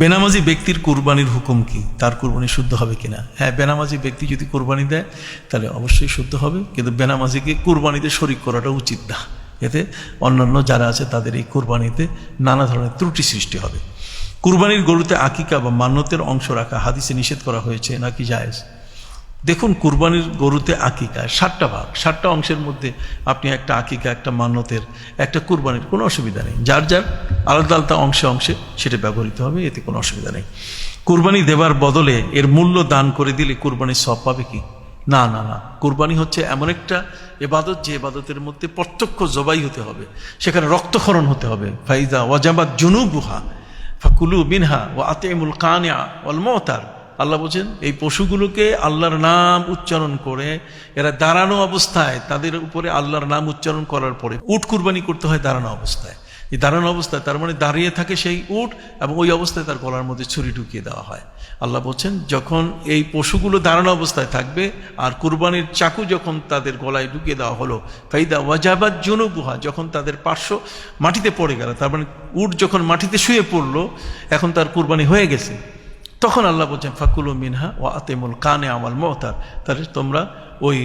বেনামাজি ব্যক্তির কোরবানির হুকুম কি? তার কোরবানি শুদ্ধ হবে কিনা? হ্যাঁ বেনামাজি ব্যক্তি যদি কোরবানি দেয়, তাহলে অবশ্যই শুদ্ধ হবে। কিন্তু বেনামাজিকে কোরবানিতে শরিক করাটা উচিত না। এতে অন্যান্য যারা আছে, তাদের এই কোরবানিতে নানা ধরনের ত্রুটি সৃষ্টি হবে। কুরবানির গরুতে আকিকা বা মান্যতের অংশ রাখা হাদিসে নিষেধ করা হয়েছে, নাকি জায়েজ? দেখুন, কুরবানির গরুতে আকিকা ষাটটা ভাগ ষাটটা অংশের মধ্যে আপনি একটা আকিকা, একটা মান্যতের একটা কুরবানির কোনো অসুবিধা নেই। যার যার আলাদা আলাদা অংশে অংশে সেটা ব্যবহৃত হবে, এতে কোনো অসুবিধা নেই। কুরবানি দেবার বদলে এর মূল্য দান করে দিলে কুরবানির সব পাবে কি? না না না। কুরবানি হচ্ছে এমন একটা এবাদত, যে এবাদতের মধ্যে প্রত্যক্ষ জবাই হতে হবে। সেখানে রক্তক্ষরণ হতে হবে। ফাইজা ওয়াজাবাদ জুনুবুহা, ফাকুলু বিনহা ও আতেমুল কানিয়া ওয়াল মতার আল্লাহ বলছেন, এই পশুগুলোকে আল্লাহর নাম উচ্চারণ করে, এরা দাঁড়ানো অবস্থায়, তাদের উপরে আল্লাহর নাম উচ্চারণ করার পরে উট কুরবানি করতে হয় দাঁড়ানো অবস্থায়। এই দাঁড়ানো অবস্থায় তার মানে দাঁড়িয়ে থাকে সেই উট এবং ওই অবস্থায় তার গলার মধ্যে ছুরি ঢুকিয়ে দেওয়া হয়। আল্লাহ বলছেন, যখন এই পশুগুলো দাঁড়ানো অবস্থায় থাকবে, আর কুরবানির চাকু যখন তাদের গলায় ঢুকিয়ে দেওয়া হলো, ফাইদা ওয়াজাবাদ জনুবুহা, যখন তাদের পার্শ্ব মাটিতে পড়ে গেল, তার মানে উট যখন মাটিতে শুয়ে পড়ল, এখন তার কুরবানি হয়ে গেছে। তখন আল্লাহ বলছেন, ফাকুলু মিনহা ও আতেমুল কানে আমাল মতার তাহলে তোমরা ওই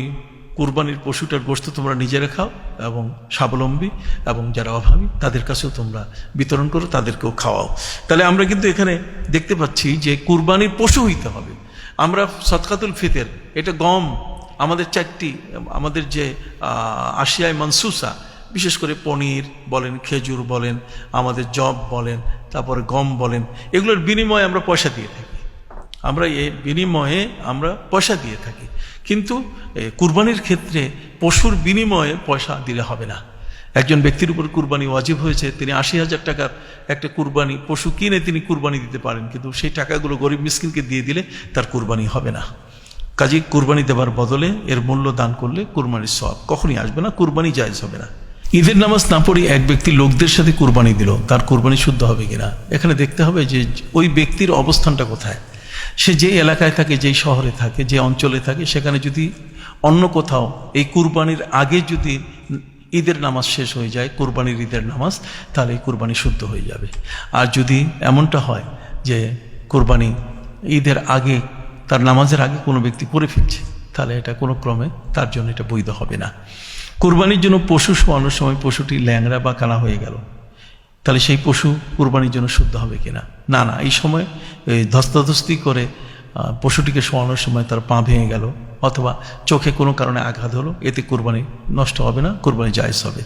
কুরবানির পশুটার গোস্ত তোমরা নিজেরা খাও এবং স্বাবলম্বী এবং যারা অভাবী তাদের কাছেও তোমরা বিতরণ করো, তাদেরকেও খাওয়াও। তাহলে আমরা কিন্তু এখানে দেখতে পাচ্ছি যে কুরবানির পশু হইতে হবে। আমরা সৎকাতুল ফিতের, এটা গম, আমাদের চারটি, আমাদের যে আশিয়ায় মানসুসা, বিশেষ করে পনির বলেন, খেজুর বলেন, আমাদের জব বলেন, তারপরে গম বলেন, এগুলোর বিনিময়ে আমরা পয়সা দিয়ে থাকি। আমরা এ বিনিময়ে আমরা পয়সা দিয়ে থাকি। কিন্তু কুরবানির ক্ষেত্রে পশুর বিনিময়ে পয়সা দিলে হবে না। একজন ব্যক্তির উপর কুরবানি ওয়াজিব হয়েছে, তিনি আশি হাজার টাকার একটা কুরবানি, পশু কিনে তিনি কুরবানি দিতে পারেন, কিন্তু সেই টাকাগুলো গরিব মিসকিনকে দিয়ে দিলে তার কুরবানি হবে না। কাজে কুরবানি দেওয়ার বদলে এর মূল্য দান করলে কুরবানির সব কখনই আসবে না, কুরবানি জায়জ হবে না। ঈদের নামাজ না পড়ে এক ব্যক্তি লোকদের সাথে কুরবানি দিল, তার কুরবানি শুদ্ধ হবে কিনা? এখানে দেখতে হবে যে ওই ব্যক্তির অবস্থানটা কোথায়। সে যে এলাকায় থাকে যেই শহরে থাকে, যে অঞ্চলে থাকে, সেখানে যদি অন্য কোথাও এই কুরবানির আগে যদি ঈদের নামাজ শেষ হয়ে যায়, কুরবানির ঈদের নামাজ, তাহলে এই কুরবানি শুদ্ধ হয়ে যাবে। আর যদি এমনটা হয় যে কুরবানি ঈদের আগে, তার নামাজের আগে কোনো ব্যক্তি করে ফেলছে, তাহলে এটা কোনো ক্রমে তার জন্য এটা বৈধ হবে না। কুরবানির জন্য পশু শোয়ানোর সময় পশুটি ল্যাংড়া বা কানা হয়ে গেল। তাহলে সেই পশু কুরবানির জন্য শুদ্ধ হবে কিনা? না না, এই সময়, এই ধস্তাধস্তি করে পশুটিকে শোয়ানোর সময় তার পা ভেঙে গেল, অথবা চোখে কোনো কারণে আঘাত হলো, এতে কোরবানি নষ্ট হবে না, কোরবানি জায়জ হবে।